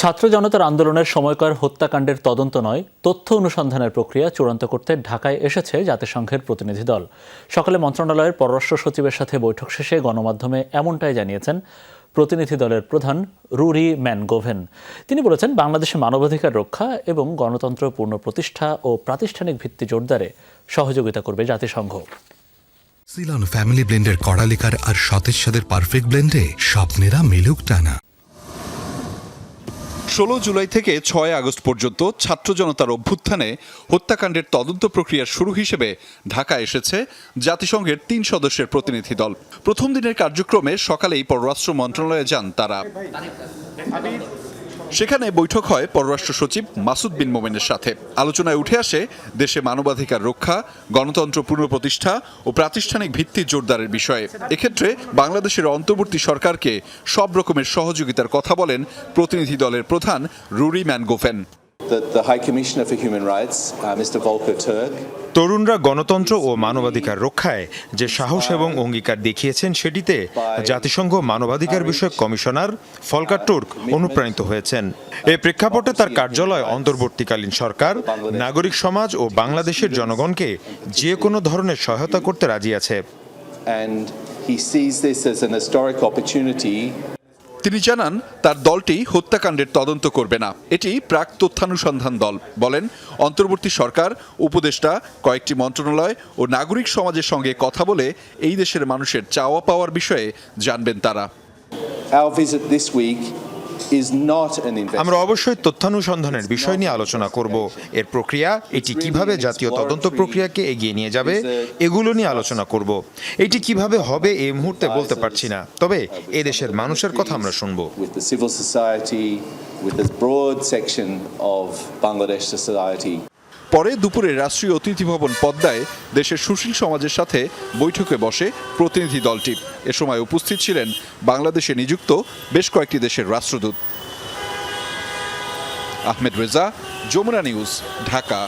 ছাত্র জনতার আন্দোলনের সময়কার হত্যাকাণ্ডের তদন্ত নয়, তথ্য অনুসন্ধানের প্রক্রিয়া চূড়ান্ত করতে ঢাকায় এসেছে জাতিসংঘের প্রতিনিধি দল। সকালে মন্ত্রণালয়ের পররাষ্ট্র সচিবের সাথে বৈঠক শেষে গণমাধ্যমে এমনটাই জানিয়েছেন প্রতিনিধি দলের প্রধান রুরি ম্যানগোভেন। তিনি বলেছেন, বাংলাদেশে মানবাধিকার রক্ষা এবং গণতন্ত্র পূর্ণ প্রতিষ্ঠা ও প্রাতিষ্ঠানিক ভিত্তি জোরদারে সহযোগিতা করবে জাতিসংঘ। সিলন ফ্যামিলি ব্লেন্ডের কড়ালিকার আর সতেজ সাদের পারফেক্ট ব্লেন্ডে স্বপ্নেরা মিলুক টানা। ষোলো জুলাই থেকে ছয় আগস্ট পর্যন্ত ছাত্র জনতার অভ্যুত্থানে হত্যাকাণ্ডের তদন্ত প্রক্রিয়া শুরু হিসেবে ঢাকা এসেছে জাতিসংঘের তিন সদস্যের প্রতিনিধি দল। প্রথম দিনের কার্যক্রমে সকালেই পররাষ্ট্র মন্ত্রণালয়ে যান তারা। সেখানে বৈঠক হয় পররাষ্ট্র সচিব মাসুদ বিন মোমেনের সাথে। আলোচনায় উঠে আসে দেশে মানবাধিকার রক্ষা, গণতন্ত্র পুনঃপ্রতিষ্ঠা ও প্রাতিষ্ঠানিক ভিত্তি জোরদারের বিষয়ে। এক্ষেত্রে বাংলাদেশের অন্তর্বর্তী সরকারকে সব রকমের সহযোগিতার কথা বলেন প্রতিনিধি দলের প্রধান রুরি ম্যানগোফেন The, the High Commissioner for Human Rights, uh, Mr. Volker Turk, তরুণরা গণতন্ত্র ও মানবাধিকার রক্ষায় যে সাহস এবং অঙ্গীকার দেখিয়েছেন সেটিতে জাতিসংঘ মানবাধিকার বিষয়ক কমিশনার ফলকার টুর্ক অনুপ্রাণিত হয়েছেন। এ প্রেক্ষাপটে তার কার্যালয় অন্তর্বর্তীকালীন সরকার নাগরিক সমাজ ও বাংলাদেশের জনগণকে যে কোনো ধরনের সহায়তা করতে রাজি আছে। And he sees this as an historic opportunity তিনি জানান, তার দলটি হত্যাকাণ্ডের তদন্ত করবে না। এটি প্রাক তথ্যানুসন্ধান দল। বলেন, অন্তর্বর্তী সরকার, উপদেষ্টা, কয়েকটি মন্ত্রণালয় ও নাগরিক সমাজের সঙ্গে কথা বলে এই দেশের মানুষের চাওয়া পাওয়ার বিষয়ে জানবেন তারা। Our visit this week আমরা অবশ্যই তথ্যানুসন্ধানের বিষয় নিয়ে আলোচনা করব। এর প্রক্রিয়া এটি কীভাবে জাতীয় তদন্ত প্রক্রিয়াকে এগিয়ে নিয়ে যাবে এগুলো নিয়ে আলোচনা করব। এটি কীভাবে হবে এই মুহূর্তে বলতে পারছি না। তবে এদেশের মানুষের কথা আমরা শুনব। With this broad section of Bangladesh society. পরে দুপুরে রাষ্ট্রীয় অতিথি ভবন পদ্মায় দেশের সুশীল সমাজের সাথে বৈঠকে বসে প্রতিনিধি দলটি। এ সময় উপস্থিত ছিলেন বাংলাদেশে নিযুক্ত বেশ কয়েকটি দেশের রাষ্ট্রদূত। আহমেদ রেজা, যমুনা নিউজ, ঢাকা।